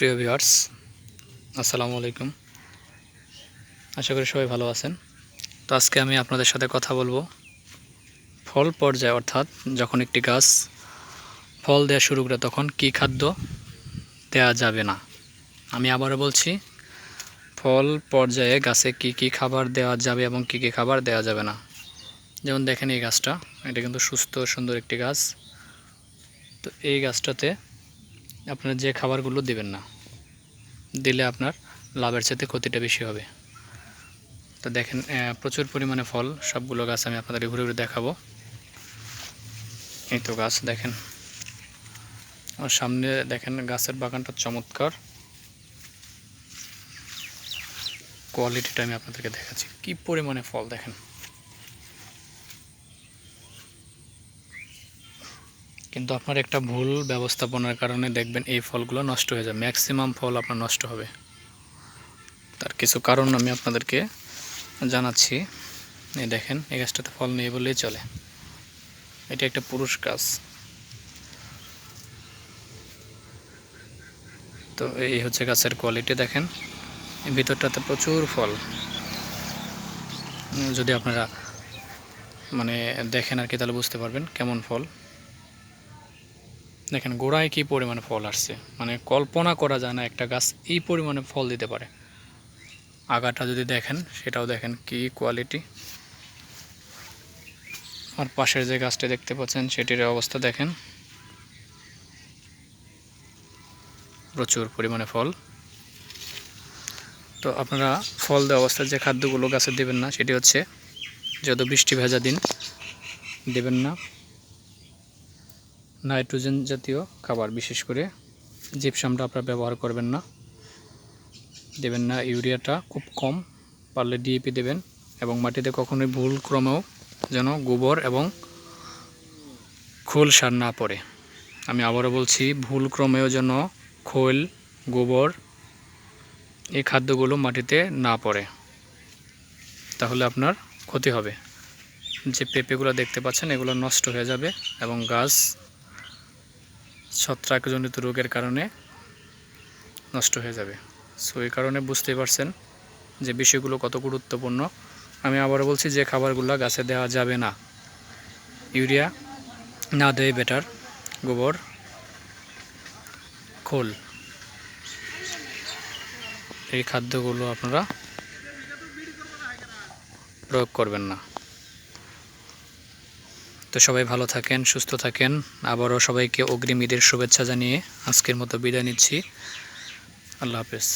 প্রিয় ভিউয়ার্স, আসসালামু আলাইকুম। আশা করি সবাই ভালো আছেন। তো আজকে আমি আপনাদের সাথে কথা বলব ফল পর্যায়ে, অর্থাৎ যখন একটি গাছ ফল দেওয়া শুরু করে তখন কি খাদ্য দেওয়া যাবে না। আমি আবারও বলছি, ফল পর্যায়ে গাছে কি কি খাবার দেওয়া যাবে এবং কি কি খাবার দেওয়া যাবে না। যেমন দেখেন এই গাছটা, এটা কিন্তু সুস্থ সুন্দর একটি গাছ। তো এই গাছটাতে আপনারা যে খাবারগুলো দেবেন না, দিলে আপনার লাভের চাইতে ক্ষতিটা বেশি হবে। তো দেখেন প্রচুর পরিমাণে ফল, সবগুলো গাছ আমি আপনাদের ঘুরে ঘুরে দেখাবো। এই তো গাছ, দেখেন। আর সামনে দেখেন, গাছের বাগানটা চমৎকার। কোয়ালিটিটা আমি আপনাদেরকে দেখাচ্ছি। কি পরিমাণে ফল, দেখেন। কিন্তু আপনার একটা ভুল ব্যবস্থাপনার কারণে দেখবেন এই ফলগুলো নষ্ট হয়ে যায়। ম্যাক্সিমাম ফল আপনার নষ্ট হবে। তার কিছু কারণ আমি আপনাদেরকে জানাচ্ছি। দেখেন, এই গাছটাতে ফল নেই বললেই চলে। এটা একটা পুরুষ গাছ। তো এই হচ্ছে গাছের কোয়ালিটি দেখেন। ভিতরটাতে প্রচুর ফল। যদি আপনারা মানে দেখেন আর কি, তাহলে বুঝতে পারবেন কেমন ফল। দেখেন, গোড়ায় কি পরিমাণে ফল আসছে? মানে কল্পনা করা যায় না একটা গাছ এই পরিমাণে ফল দিতে পারে। আগাটা যদি দেখেন, সেটাও দেখেন কি কোয়ালিটি আর পাশের যে গাছটা দেখতে পাচ্ছেন, সেটির অবস্থা দেখেন। প্রচুর পরিমাণে ফল। তো আপনারা ফল দেওয়া অবস্থায় যে খাদ্যগুলো গাছে দেবেন না, সেটি হচ্ছে, যত বৃষ্টি ভেজা দিন, দেবেন না। নাইট্রোজেন জাতীয় খাবার, বিশেষ করে জিপসামটা আপনারা ব্যবহার করবেন না। দেবেন না, ইউরিয়াটা খুব কম পারলে ডিএপি দেবেন এবং মাটিতে কখনোই ভুল ক্রমেও যেন গোবর এবং খোল সার না পড়ে। আমি আবারও বলছি, ভুল ক্রমেও যেন খোল, গোবর এই খাদ্যগুলো মাটিতে না পড়ে, তাহলে আপনার ক্ষতি হবে। যে পেঁপেগুলো দেখতে পাচ্ছেন, এগুলো নষ্ট হয়ে যাবে এবং গাছ ছত্রাকজনিত রোগের কারণে নষ্ট হয়ে যাবে। সো এই কারণে বুঝতেই পারছেন যে বিষয়গুলো কত গুরুত্বপূর্ণ। আমি আবারও বলছি, যে খাবারগুলো গাছে দেওয়া যাবে না। ইউরিয়া না দেয় বেটার গোবর, খোল। এই খাদ্যগুলো আপনারা প্রয়োগ করবেন না। তো সবাই ভালো থাকেন, সুস্থ থাকেন। আবারও সবাইকে অগ্রিম ঈদের শুভেচ্ছা জানিয়ে আজকের মতো বিদায় নিচ্ছি। আল্লাহ হাফেজ।